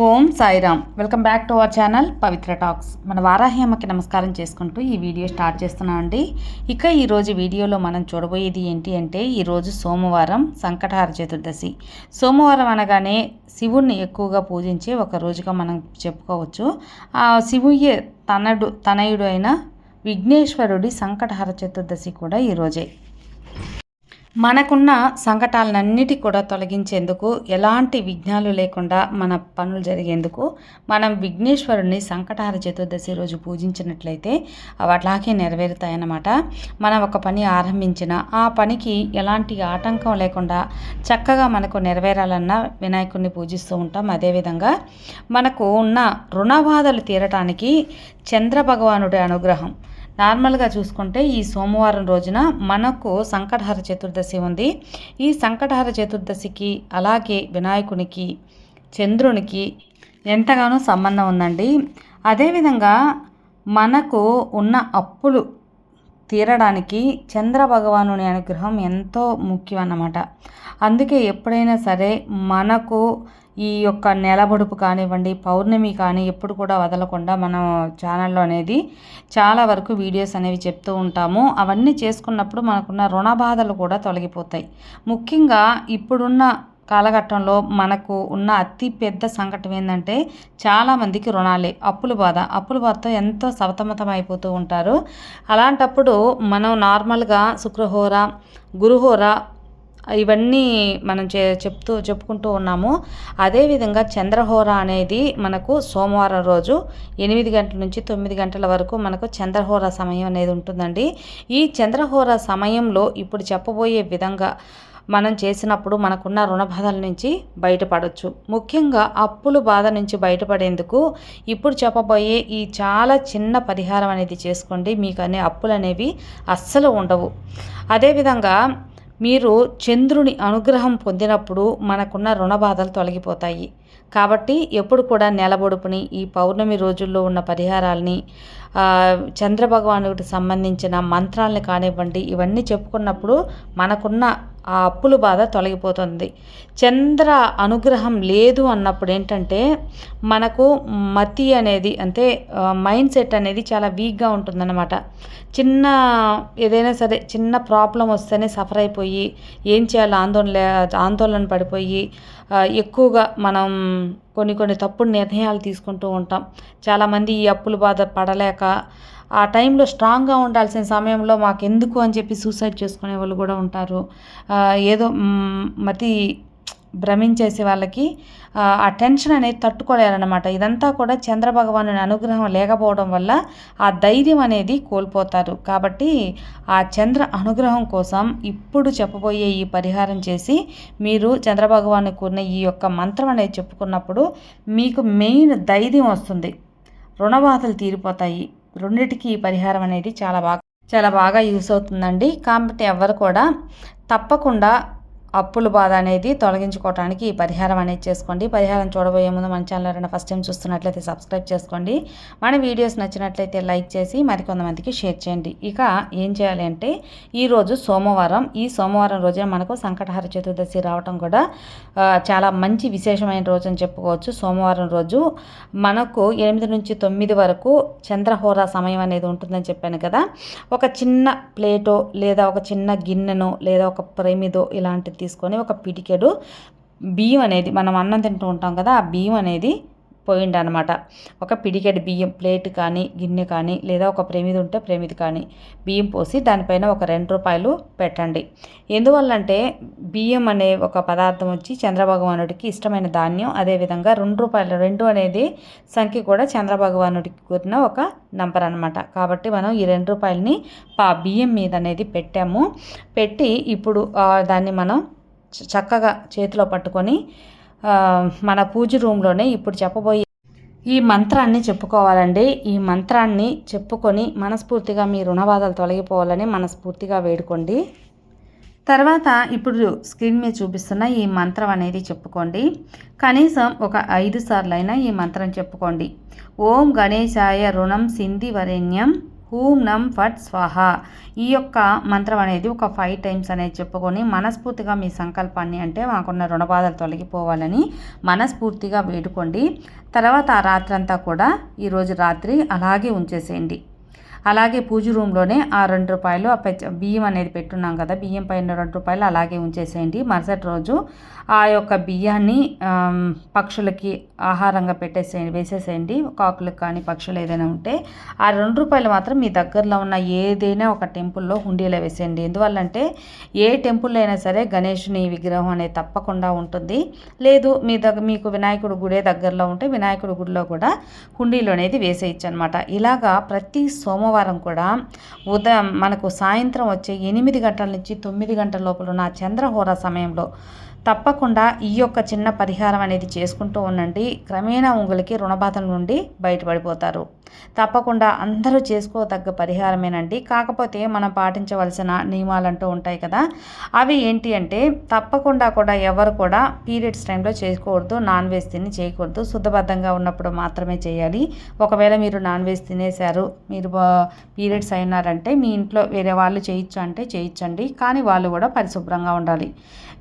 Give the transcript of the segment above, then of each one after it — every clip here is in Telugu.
Om Sairam. Welcome back to our channel Pavitra talks. మన వారాహెమ్మకి నమస్కారం చేసుకుంటూ ఈ వీడియో స్టార్ట్ చేస్తున్నాం అండి. ఇక ఈరోజు వీడియోలో మనం చూడబోయేది ఏంటి అంటే ఈరోజు సోమవారం సంకటహార చతుర్దశి. సోమవారం అనగానే శివుణ్ణి ఎక్కువగా పూజించే ఒక రోజుగా మనం చెప్పుకోవచ్చు. ఆ శివుయ్య తనడు తనయుడు అయిన విఘ్నేశ్వరుడి సంకటహార చతుర్దశి కూడా ఈరోజే మనకున్న సంకటాలన్నిటి కూడా తొలగించేందుకు ఎలాంటి విఘ్నాలు లేకుండా మన పనులు జరిగేందుకు మనం విఘ్నేశ్వరుని సంకటహార చతుర్దశి రోజు పూజించినట్లయితే అవి అట్లాగే నెరవేరుతాయన్నమాట. మనం ఒక పని ఆరంభించిన ఆ పనికి ఎలాంటి ఆటంకం లేకుండా చక్కగా మనకు నెరవేరాలన్న వినాయకుడిని పూజిస్తూ ఉంటాం. అదేవిధంగా మనకు ఉన్న రుణబాధలు తీరటానికి చంద్ర భగవానుడి అనుగ్రహం నార్మల్గా చూసుకుంటే ఈ సోమవారం రోజున మనకు సంకటహర చతుర్దశి ఉంది. ఈ సంకటహర చతుర్దశికి అలాగే వినాయకునికి చంద్రునికి ఎంతగానో సంబంధం ఉందండి. అదేవిధంగా మనకు ఉన్న అప్పులు తీరడానికి చంద్ర భగవానుని అనుగ్రహం ఎంతో ముఖ్యం అన్నమాట అందుకే ఎప్పుడైనా సరే మనకు ఈ యొక్క నెలబడుపు కానివ్వండి పౌర్ణమి కానీ ఎప్పుడు కూడా వదలకుండా మనం ఛానల్లో అనేది చాలా వరకు వీడియోస్ అనేవి చెప్తూ ఉంటాము. అవన్నీ చేసుకున్నప్పుడు మనకున్న రుణ బాధలు కూడా తొలగిపోతాయి. ముఖ్యంగా ఇప్పుడున్న కాలఘట్టంలో మనకు ఉన్న అతి పెద్ద సంకటం ఏంటంటే చాలామందికి రుణాలే అప్పుల బాధ. అప్పుల బాధతో ఎంతో సవతమతం అయిపోతూ ఉంటారు. అలాంటప్పుడు మనం నార్మల్గా శుక్రహోర గురుహోర ఇవన్నీ మనం చే చెప్తూ చెప్పుకుంటూ ఉన్నాము. అదేవిధంగా చంద్రహోర అనేది మనకు సోమవారం రోజు ఎనిమిది గంటల నుంచి తొమ్మిది గంటల వరకు మనకు చంద్రహోర సమయం అనేది ఉంటుందండి. ఈ చంద్రహోర సమయంలో ఇప్పుడు చెప్పబోయే విధంగా మనం చేసినప్పుడు మనకున్న రుణ బాధల నుంచి బయటపడవచ్చు ముఖ్యంగా అప్పుల బాధ నుంచి బయటపడేందుకు ఇప్పుడు చెప్పబోయే ఈ చాలా చిన్న పరిహారం అనేది చేసుకోండి. మీకు అనే అప్పులు అనేవి అస్సలు ఉండవు. అదేవిధంగా మీరు చంద్రుని అనుగ్రహం పొందినప్పుడు మనకున్న రుణ బాధలు తొలగిపోతాయి. కాబట్టి ఎప్పుడు కూడా నెలబొడుపుని ఈ పౌర్ణమి రోజుల్లో ఉన్న పరిహారాలని చంద్రభగవానుడికి సంబంధించిన మంత్రాలని కానివ్వండి ఇవన్నీ చెప్పుకున్నప్పుడు మనకున్న ఆ అప్పుల బాధ తొలగిపోతుంది. చంద్ర అనుగ్రహం లేదు అన్నప్పుడు ఏంటంటే మనకు మతి అనేది అంటే మైండ్ సెట్ అనేది చాలా వీక్గా ఉంటుందన్నమాట. చిన్న ఏదైనా సరే చిన్న ప్రాబ్లం వస్తేనే సఫర్ అయిపోయి ఏం చేయాలో ఆందోళన ఆందోళన పడిపోయి ఎక్కువగా మనం కొన్ని కొన్ని తప్పుడు నిర్ణయాలు తీసుకుంటూ ఉంటాం. చాలామంది ఈ అప్పుల బాధ పడలేక ఆ టైంలో స్ట్రాంగ్గా ఉండాల్సిన సమయంలో మాకు ఎందుకు అని చెప్పి సూసైడ్ చేసుకునే వాళ్ళు కూడా ఉంటారు. ఏదో మతి భ్రమించేసే వాళ్ళకి ఆ టెన్షన్ అనేది తట్టుకోలేరనమాట ఇదంతా కూడా చంద్రభగవాను అనుగ్రహం లేకపోవడం వల్ల ఆ ధైర్యం అనేది కోల్పోతారు. కాబట్టి ఆ చంద్ర అనుగ్రహం కోసం ఇప్పుడు చెప్పబోయే ఈ పరిహారం చేసి మీరు చంద్రభగవాను కూరిన ఈ యొక్క మంత్రం అనేది చెప్పుకున్నప్పుడు మీకు మెయిన్ ధైర్యం వస్తుంది. రుణబాధలు తీరిపోతాయి. రెండిటికి ఈ పరిహారం అనేది చాలా బాగా చాలా బాగా యూస్ అవుతుందండి. కాబట్టి ఎవరు కూడా తప్పకుండా అప్పుల బాధ అనేది తొలగించుకోవడానికి ఈ పరిహారం అనేది చేసుకోండి. పరిహారం చూడబోయే ముందు మన ఛానల్ ఎవరైనా ఫస్ట్ టైం చూస్తున్నట్లయితే సబ్స్క్రైబ్ చేసుకోండి. మన వీడియోస్ నచ్చినట్లయితే లైక్ చేసి మరికొంతమందికి షేర్ చేయండి. ఇక ఏం చేయాలి అంటే ఈరోజు సోమవారం ఈ సోమవారం రోజున మనకు సంకటహార చతుర్దశి రావటం కూడా చాలా మంచి విశేషమైన రోజు అని చెప్పుకోవచ్చు. సోమవారం రోజు మనకు ఎనిమిది నుంచి తొమ్మిది వరకు చంద్రహోర సమయం అనేది ఉంటుందని చెప్పాను కదా. ఒక చిన్న ప్లేటో లేదా ఒక చిన్న గిన్నెనో లేదా ఒక ప్రేమిదో ఇలాంటిది తీసుకొని ఒక పిటికెడు. బియ్యం అనేది మనం అన్నం తింటూ ఉంటాం కదా ఆ బియ్యం అనేది పోయిండు అనమాట ఒక పిడికెడు బియ్యం ప్లేట్ కానీ గిన్నె కానీ లేదా ఒక ప్రేమిది ఉంటే ప్రేమిది కానీ బియ్యం పోసి దానిపైన ఒక రెండు రూపాయలు పెట్టండి. ఎందువల్లంటే బియ్యం అనే ఒక పదార్థం వచ్చి చంద్రభగవానుడికి ఇష్టమైన ధాన్యం. అదేవిధంగా రెండు రూపాయలు రెండు అనేది సంఖ్య కూడా చంద్రభగవానుడికి కూరిన ఒక నంబర్ అనమాట. కాబట్టి మనం ఈ రెండు రూపాయలని పా బియ్యం మీద అనేది పెట్టాము. పెట్టి ఇప్పుడు దాన్ని మనం చక్కగా చేతిలో పట్టుకొని మన పూజ రూమ్లోనే ఇప్పుడు చెప్పబోయే ఈ మంత్రాన్ని చెప్పుకోవాలండి. ఈ మంత్రాన్ని చెప్పుకొని మనస్ఫూర్తిగా మీ రుణబాధలు తొలగిపోవాలని మనస్ఫూర్తిగా వేడుకోండి. తర్వాత ఇప్పుడు స్క్రీన్ మీద చూపిస్తున్న ఈ మంత్రం అనేది చెప్పుకోండి. కనీసం ఒక ఐదు సార్లైనా ఈ మంత్రం చెప్పుకోండి. ఓం గణేశాయ రుణం సింధి వరేణ్యం హూం నం ఫట్ స్వాహ. ఈ యొక్క మంత్రం అనేది ఒక ఫైవ్ టైమ్స్ అనేది చెప్పుకొని మనస్ఫూర్తిగా మీ సంకల్పాన్ని అంటే మాకున్న రుణబాధలు తొలగిపోవాలని మనస్ఫూర్తిగా వేడుకోండి. తర్వాత ఆ రాత్రంతా కూడా ఈరోజు రాత్రి అలాగే ఉంచేసేయండి. అలాగే పూజ రూమ్లోనే ఆ రెండు రూపాయలు ఆ బియ్యం అనేది పెట్టున్నాం కదా బియ్యం పైన రెండు రూపాయలు అలాగే ఉంచేసేయండి. మరుసటి రోజు ఆ యొక్క బియ్యాన్ని పక్షులకి ఆహారంగా పెట్టేసేయండి వేసేసేయండి. కాకులకు కానీ పక్షులు ఏదైనా ఉంటే ఆ రెండు రూపాయలు మాత్రం మీ దగ్గరలో ఉన్న ఏదైనా ఒక టెంపుల్లో హుండీలో వేసేయండి. ఎందువల్లంటే ఏ టెంపుల్లో అయినా సరే గణేషుని విగ్రహం అనేది తప్పకుండా ఉంటుంది. లేదు మీ దగ్గర మీకు వినాయకుడు గుడే దగ్గరలో ఉంటే వినాయకుడి గుడిలో కూడా హుండీలో అనేది వేసేయచ్చు అనమాట ఇలాగా ప్రతి సోమవారం సోమవారం కూడా ఉదయం మనకు సాయంత్రం వచ్చే ఎనిమిది గంటల నుంచి తొమ్మిది గంటల లోపల నా చంద్రహోర సమయంలో తప్పకుండా ఈ యొక్క చిన్న పరిహారం అనేది చేసుకుంటూ ఉండండి. క్రమేణా ఉంగులకి రుణబాధల నుండి బయటపడిపోతారు. తప్పకుండా అందరూ చేసుకోదగ్గ పరిహారమేనండి. కాకపోతే మనం పాటించవలసిన నియమాలు ఉంటాయి కదా. అవి ఏంటి అంటే తప్పకుండా కూడా ఎవరు కూడా పీరియడ్స్ టైంలో చేసుకోకూడదు నాన్ వెజ్ తిని చేయకూడదు. శుద్ధబద్ధంగా ఉన్నప్పుడు మాత్రమే చేయాలి. ఒకవేళ మీరు నాన్ వెజ్ తినేశారు మీరు పీరియడ్స్ అయినారంటే మీ ఇంట్లో వేరే వాళ్ళు చేయొచ్చు అంటే చేయించండి కానీ వాళ్ళు కూడా పరిశుభ్రంగా ఉండాలి.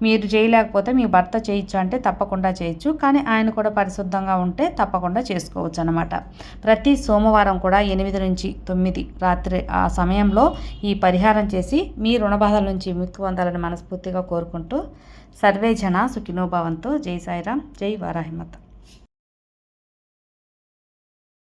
మీరు చేయలేకపోతే మీ భర్త చేయొచ్చు అంటే తప్పకుండా చేయొచ్చు. కానీ ఆయన కూడా పరిశుద్ధంగా ఉంటే తప్పకుండా చేసుకోవచ్చు అనమాట ప్రతి సోమవారం కూడా ఎనిమిది నుంచి తొమ్మిది రాత్రి ఆ సమయంలో ఈ పరిహారం చేసి మీ రుణబాధల నుంచి ముక్తి పొందాలని మనస్ఫూర్తిగా కోరుకుంటూ సర్వే జన సుఖినోభావంతో జై సాయిరాం జై వారాహిమత.